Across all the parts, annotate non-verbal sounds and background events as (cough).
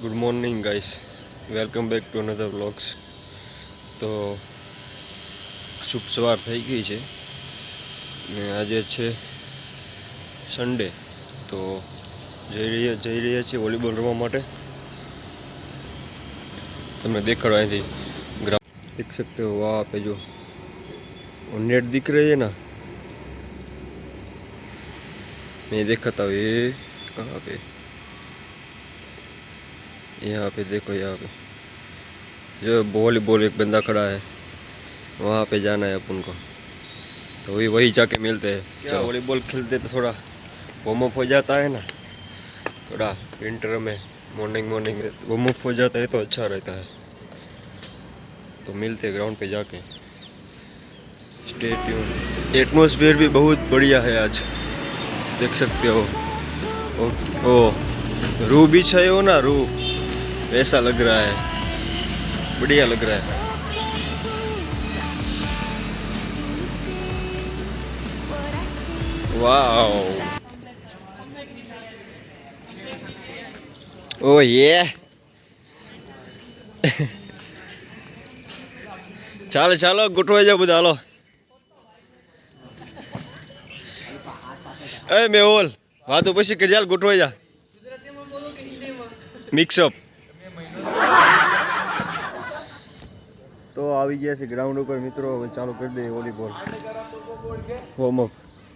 Good morning guys welcome back to another vlogs તો શુભ સવાર થઈ ગઈ છે. ને આજે છે સન્ડે તો જઈ રહ્યા જઈ રહ્યા છીએ વોલીબોલ રમવા માટે. તમે દેખાડો અહીંથી. ગ્રાઉન્ડ દેખ શકતે વાહ, આપે જો. वो नेट दिख रही है ना? मैं दिखाता हूँ ये। कहाँ पे? यहाँ पे देखो यहाँ पे। जो वॉलीबॉल एक बंदा खड़ा है वहाँ पे जाना है अपन को। तो वही वही जाके मिलते हैं। क्या वॉलीबॉल खेलते तो थोड़ा वार्म अप हो जाता है ना? थोड़ा विंटर में मॉर्निंग मॉर्निंग वार्म अप हो जाता है तो अच्छा रहता है। तो मिलते ग्राउंड पे जाके। स्टे ट्यून एटमोसफियर भी बहुत बढ़िया है आज देख सकते हो ओ, ओ रू बिछाए हो ना रू वैसा लग रहा है बढ़िया लग रहा है वाओ ओ ये ચાલો ચાલો ગોઠવાઈ જાવ બધા હાલો એ મેહોલ વાતો પછી કરી ચાલ ગોઠવાઈ જા. મિક્સઅપ તો આવી ગયા છે ગ્રાઉન્ડ ઉપર મિત્રો. હવે ચાલુ કરી દઈએ વોલીબોલ વોર્મ અપ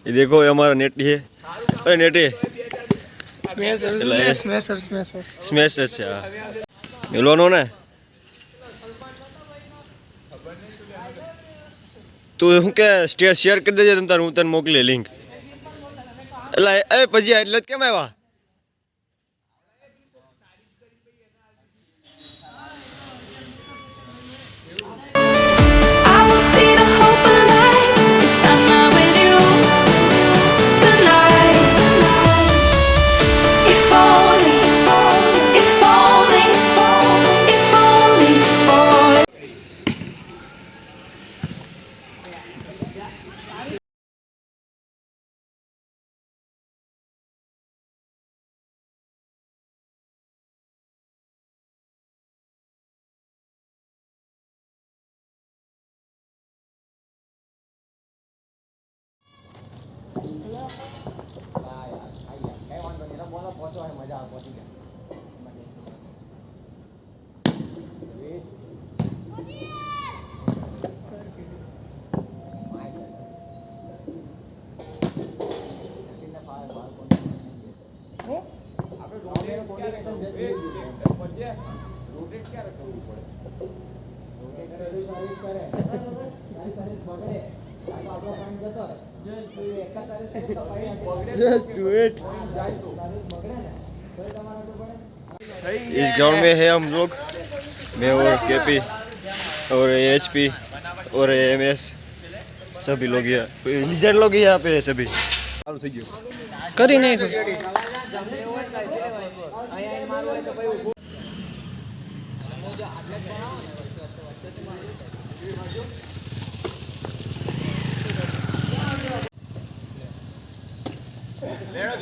એ દેખો એ અમારા નેટી હે એ નેટી સ્મેશર સ્મેશર સ્મેશર છે હા. મેલવાનો ને? તું શું કે સ્ટેજ શેર કરી દેજે તમ તાર હું તને મોકલી લિંક એટલે એ પછી એટલે કેમ આવ્યા? વાંચો અને મજા આવે પહોંચી જાય રોટેટ ક્યારે કરવું પડે? રોટેટ કરે? બગડે. આપણો કામ જતો इस ग्राउंड में है हम लोग। मैं और के पी और एच पी और एम एस सभी लोग यहाँ लोग यहाँ पे सभी। કરી નહીં Thank.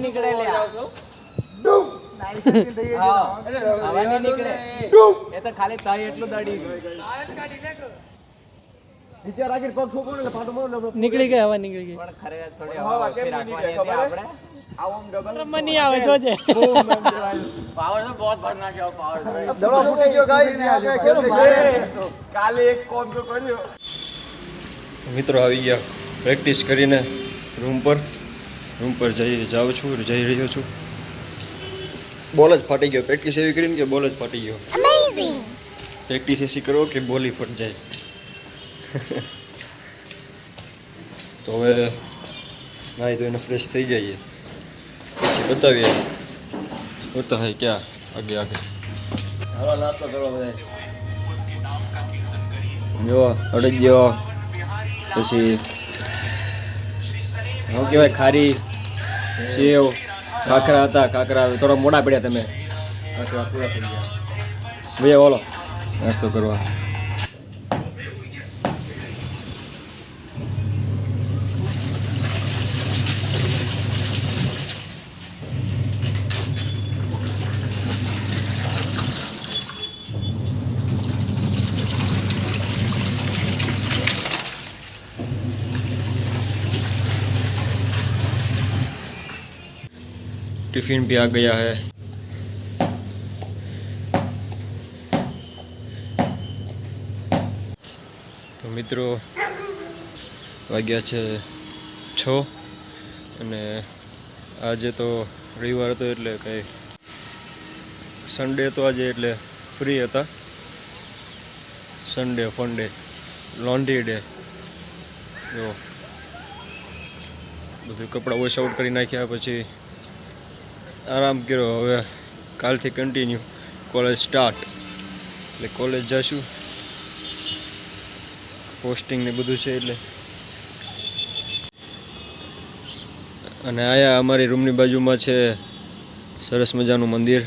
નીકળે નીકળે. એ તો ખાલી તય એટલું દડી. નીકળી ગયા હવા નીકળી ગઈ પણ ખરેખર થોડી હવા ઓછી રાખવાની હતી આપણે? રમવાની આવે જોજે. પાવર (laughs) તો બહુ ભર નાખ્યો પાવર મિત્રો આવી ગયા. પ્રેક્ટિસ કરીને રૂમ પર. રૂમ પર જઈ જાઉં છું જઈ રહ્યો છું. બોલ જ ફાટી ગયો. પ્રેક્ટિસ એવી કરીને કે બોલ જ ફાટી ગયો. પ્રેક્ટિસ એસી કરો કે બોલી ફટ જાય. તો હવે નાહી તો એને ફ્રેશ થઈ જઈએ. પછી બતાવીએ. હોતા હે ક્યાં? આગે આગે. હાલો નાસ્તો કરો બધા. જો અડદિયો પછી શું કહેવાય ખારી સેવ ખાખરા હતા ખાખરા. થોડા મોડા પડ્યા તમે. ખાખરા પૂરા થઈ ગયા. ભૈયા બોલો. નાસ્તો કરવા. टिफिन भी आ गया है તો મિત્રો વાગ્યા છે છ અને આજે તો રવિવાર હતો એટલે કંઈ સન્ડે તો આજે એટલે ફ્રી હતા સન્ડે ફંડે લોન્ડ્રી ડે જો બધું કપડાં વોશ આઉટ કરી નાખ્યા પછી આરામ કર્યો. હવે કાલથી કન્ટિન્યુ કોલેજ સ્ટાર્ટ એટલે કોલેજ જઈશું પોસ્ટિંગ ને બધું છે એટલે. અને આયા અમારી રૂમની બાજુમાં છે સરસ મજાનું મંદિર.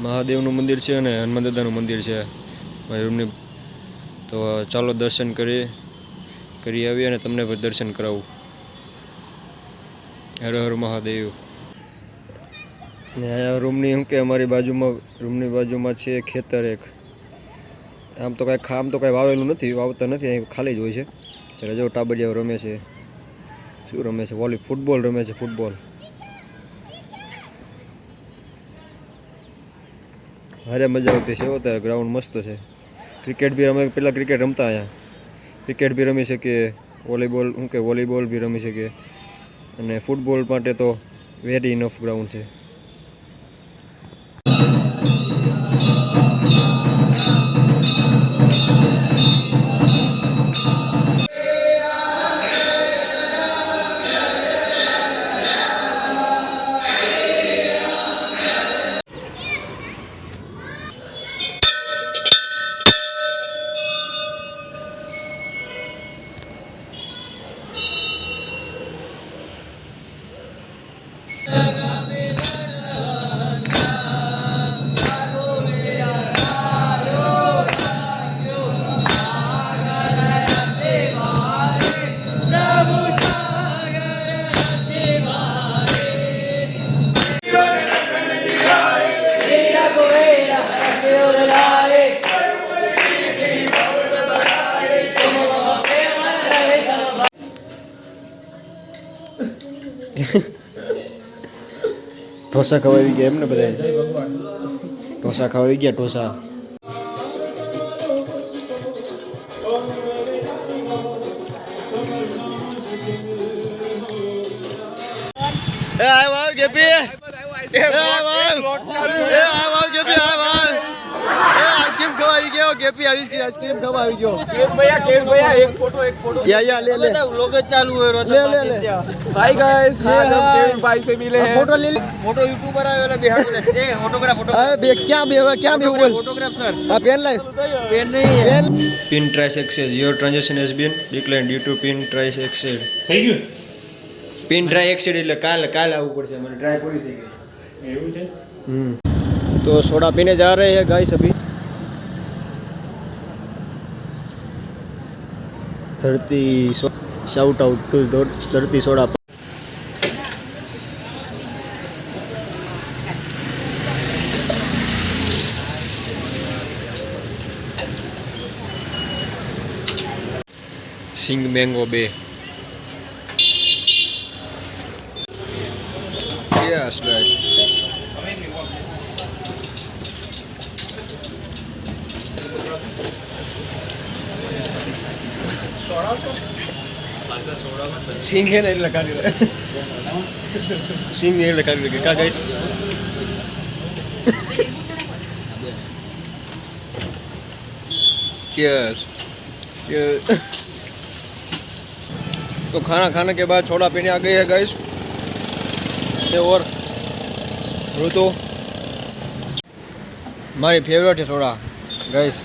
મહાદેવનું મંદિર છે અને હનુમાન દાદાનું મંદિર છે મારી રૂમની તો ચાલો દર્શન કરીએ કરી આવીએ અને તમને પણ દર્શન કરાવું. હર હર મહાદેવ. ને રૂમની શું કે અમારી બાજુમાં, રૂમની બાજુમાં છે ખેતર એક. આમ તો કાંઈ આમ તો કાંઈ વાવેલું નથી, વાવતા નથી, અહીં ખાલી જ હોય છે. ત્યારે જો રમે છે. શું રમે છે? વોલી, ફૂટબોલ રમે છે, ફૂટબોલ. હારે મજા આવતી છે અત્યારે ગ્રાઉન્ડ મસ્ત છે. ક્રિકેટ બી રમે પહેલાં ક્રિકેટ રમતા અહીંયા. ક્રિકેટ બી રમી શકીએ વોલીબોલ શું કે વોલીબોલ બી રમી શકીએ અને ફૂટબોલ માટે તો વેરી ઇનફ ગ્રાઉન્ડ છે. ઢોસા ખવાઈ ગયા એમ ને બધા ઢોસા ખવાઈ ગયા, ઢોસા. એ આવ આવ ગેપી. એ આવ આવ. આઈસ્ક્રીમ ખવાઈ ગયો ગેપી આઈસ્ક્રીમ આઈસ્ક્રીમ ખવાઈ ગયો યા યા લે લે लोग चालू है ले ले ले हाय गाइस ये आज हम हाय। केविन भाई से मिले हैं फोटो ले ले फोटो यूट्यूबर आए वाला बिहार में ए फोटोग्राफ फोटो अरे बे क्या बे क्या बे बोल फोटोग्राफ सर आ पेन लाइव पेन नहीं है Well, pin trace access. Your transaction has been declined due to pin trace access. થઈ ગયું પિન ડ્રાય એક્સિડ એટલે કાલે કાલે આવવું પડશે મને ડ્રાય પૂરી થઈ ગઈ એવું છે हम्म तो सोडा पीने जा रहे हैं गाइस अभी dirty so shout out to dirty soda sing mango be yes guys nice. સિંગ હે ને એટલે કાઢી લે સિંગ એટલે કાઢી લે કા ગાઈસ चीयर्स तो खाना खाने के बाद छोड़ा पीने आ गए हैं गाइस ये और ऋतु મારી ફેવરેટ છે સોડા ગાઈસ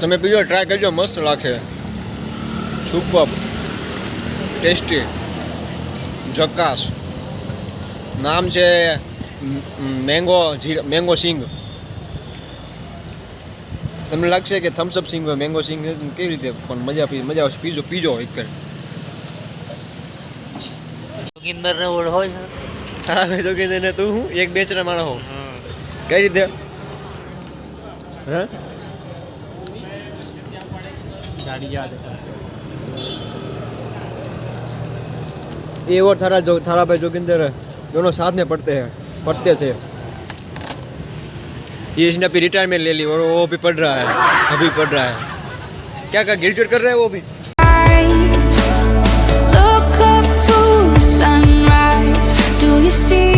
તમે પીજો ટ્રાય કરજો મસ્ત લાગશે સુપર ટેસ્ટી જકાસ નામ છે મેંગો જીરા મેંગો સિંગ તમને લાગશે કે થમ્સઅપ સિંગ હોય મેંગો સિંગ કેવી રીતે પણ મજા પી મજા આવશે પીજો પીજો એક ફેર જોગિંદર ને ઓળખો છે હા જો કે તેને તું હું એક બેચરા માણસ હો કઈ રીતે હે ગાડી યાદ ये और थारा जो, थारा भाई जोगिंदर, दोनों साथ में पढ़ते हैं, पढ़ते थे। ये इसने अभी रिटायरमेंट ले ली और वो भी पढ़ रहा है, अभी पढ़ रहा है। क्या क्या ग्रेजुएट कर रहे हैं वो भी. Do you see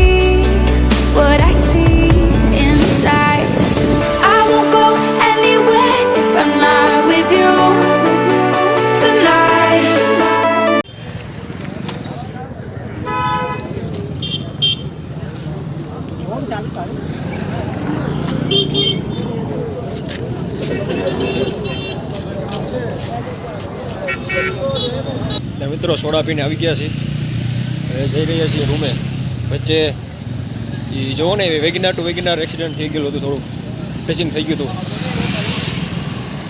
પીને આવી ગયા છીએ જઈ રહ્યા છીએ રૂમે. વચ્ચે એ જુઓ ને, વેગિનાર ટુ વેગિનાર એક્સિડન્ટ થઈ ગયેલું હતું થોડુંક. ફેસિંગ થઈ ગયું હતું.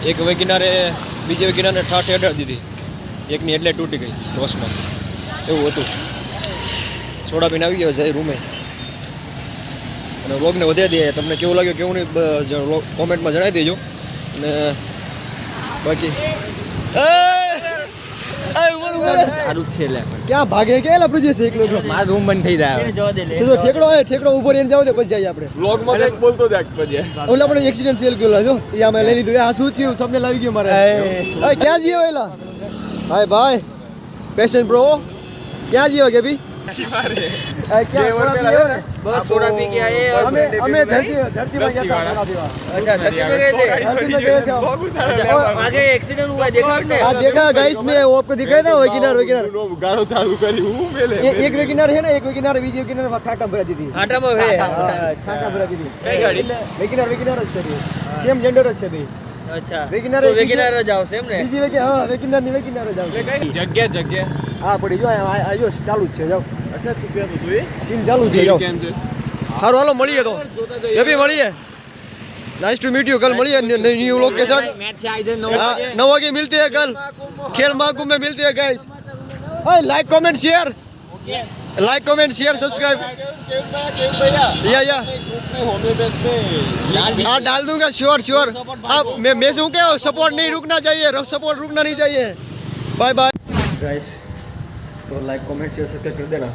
એક વેગિનારે બીજી વેગિનારને ઠાઠ અડાડ દીધી. એકની એટલે તૂટી ગઈ બસમાં. એવું હતું. સોડા પીને આવી ગયા જઈ રૂમે. અને વ્લોગને વધારી દે. તમને કેવું લાગ્યું કેવું નહીં કોમેન્ટમાં જણાવી દેજો. અને બાકી સારું જ છે લે. ક્યાં ભાગે? કે આપણે જશે એકલો તો મારો રૂમ બંધ થઈ જાય સીધો ઠેકડો આવે ઠેકડો ઊભો રહીને જાવ દે પછી જઈએ આપણે. બ્લોગમાં કંઈક બોલતો જાય પછી ઓલા આપણે એક્સિડન્ટ થયેલ ગયો જો એ અમે લઈ લીધું. આ શું થયું? તમને લાવી ગયું મારે. ભાઈ ક્યાં જઈએ એલા ભાઈ ભાઈ પેશન બ્રો ક્યાં જઈએ કે ભી? બસ સોડા પી ગયા એ અમે અમે ધરતી ધરતીમાં ગયા હતા સોડા પીવા. अच्छा धरती में गए थे धरती में गए थे हम। आगे एक्सीडेंट हुआ है, देखा आपने हाँ देखा गाइस में वो आपको दिखाया था वेगिनार वेगिनार ગાળો ચાલુ કરી હું મેલે ये एक वेगिनार है ना एक वेगिनार बीजी वेगिनार में खाटा भरा दी थी आटा में है हाँ, छाटा भरा दी थी કઈ ગાડી વેગિનાર વેગિનાર જ છે બે સેમ જેન્ડર જ છે બે अच्छा વેગિનાર तो એ वेगिनार जाओ सेम ने બીજી વેગી હા વેગિનાર ની વેગિનાર જ આવશે જગ્યા જગ્યા હા પડી જો આ આ જો ચાલુ જ છે જાઓ અચ્છા તું કહેતો તું એ સીન ચાલુ જ છે જાઓ કેમ છે સારું હાલો મળીએ તો એ બી મળીએ नाइस टू मीट यू कल મળીએ न्यू लोग के साथ મેચ છે આજે हाँ, नौ बजे मिलते हैं कल खेल महाकुंभ में मिलते हैं guys like comment share like comment share subscribe या या हाँ डाल दूंगा श्योर श्योर हाँ मैं मैं से हूँ क्या सपोर्ट नहीं रुकना चाहिए सपोर्ट रुकना नहीं चाहिए बाय बाय गाइस तो लाइक कमेंट शेयर सब्सक्राइब कर देना।